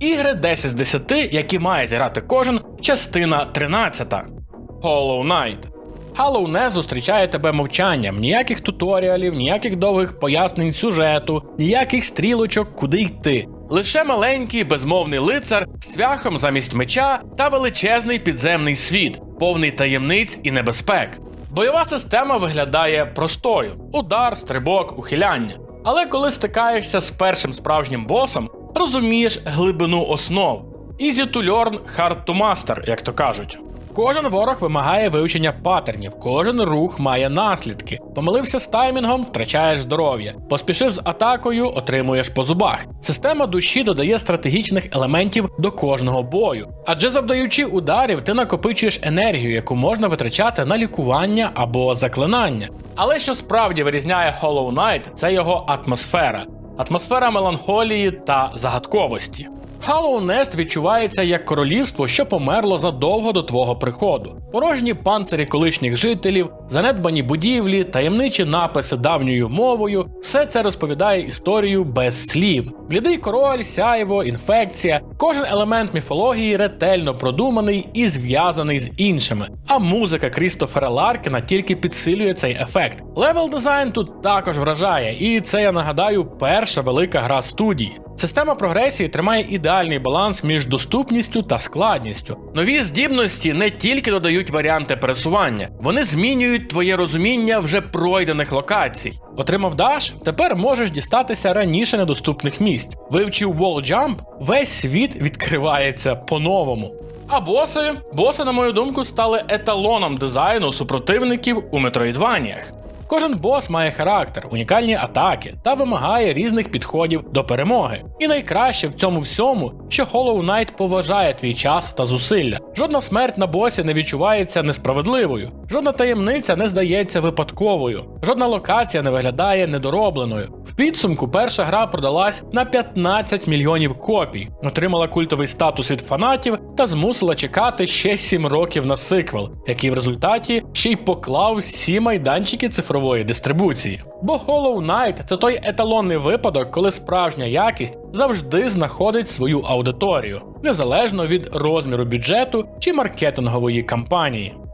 Ігри 10 з 10, які має зіграти кожен, частина 13. Hollow Knight. Hollow не зустрічає тебе мовчанням, ніяких туторіалів, ніяких довгих пояснень сюжету, ніяких стрілочок, куди йти. Лише маленький безмовний лицар з цвяхом замість меча та величезний підземний світ, повний таємниць і небезпек. Бойова система виглядає простою: удар, стрибок, ухиляння. Але коли стикаєшся з першим справжнім босом, розумієш глибину основ. Easy to learn, hard to master, як то кажуть. Кожен ворог вимагає вивчення паттернів, кожен рух має наслідки. Помилився з таймінгом, втрачаєш здоров'я. Поспішив з атакою, отримуєш по зубах. Система душі додає стратегічних елементів до кожного бою. Адже завдаючи ударів, ти накопичуєш енергію, яку можна витрачати на лікування або заклинання. Але що справді вирізняє Hollow Knight, це його атмосфера. Атмосфера меланхолії та загадковості. Nest відчувається як королівство, що померло задовго до твого приходу. Порожні панцирі колишніх жителів, занедбані будівлі, таємничі написи давньою мовою все це розповідає історію без слів. Блідий король, сяйво, інфекція. Кожен елемент міфології ретельно продуманий і зв'язаний з іншими. А музика Крістофера Ларкена тільки підсилює цей ефект. Левел дизайн тут також вражає, і це я нагадаю перша велика гра студії. Система прогресії тримає ідеальний баланс між доступністю та складністю. Нові здібності не тільки додають варіанти пересування, вони змінюють твоє розуміння вже пройдених локацій. Отримав даш, тепер можеш дістатися раніше недоступних місць. Вивчив jump, весь світ відкривається по-новому. А боси, боси, на мою думку, стали еталоном дизайну супротивників у метроїдваніях. Кожен бос має характер, унікальні атаки та вимагає різних підходів до перемоги. І найкраще в цьому всьому, що Hollow Knight поважає твій час та зусилля. Жодна смерть на босі не відчувається несправедливою, жодна таємниця не здається випадковою, жодна локація не виглядає недоробленою. В підсумку перша гра продалась на 15 мільйонів копій, отримала культовий статус від фанатів та змусила чекати ще 7 років на сиквел, який в результаті ще й поклав всі майданчики цифрової дистрибуції. Бо Hollow Knight – це той еталонний випадок, коли справжня якість завжди знаходить свою аудиторію, незалежно від розміру бюджету чи маркетингової кампанії.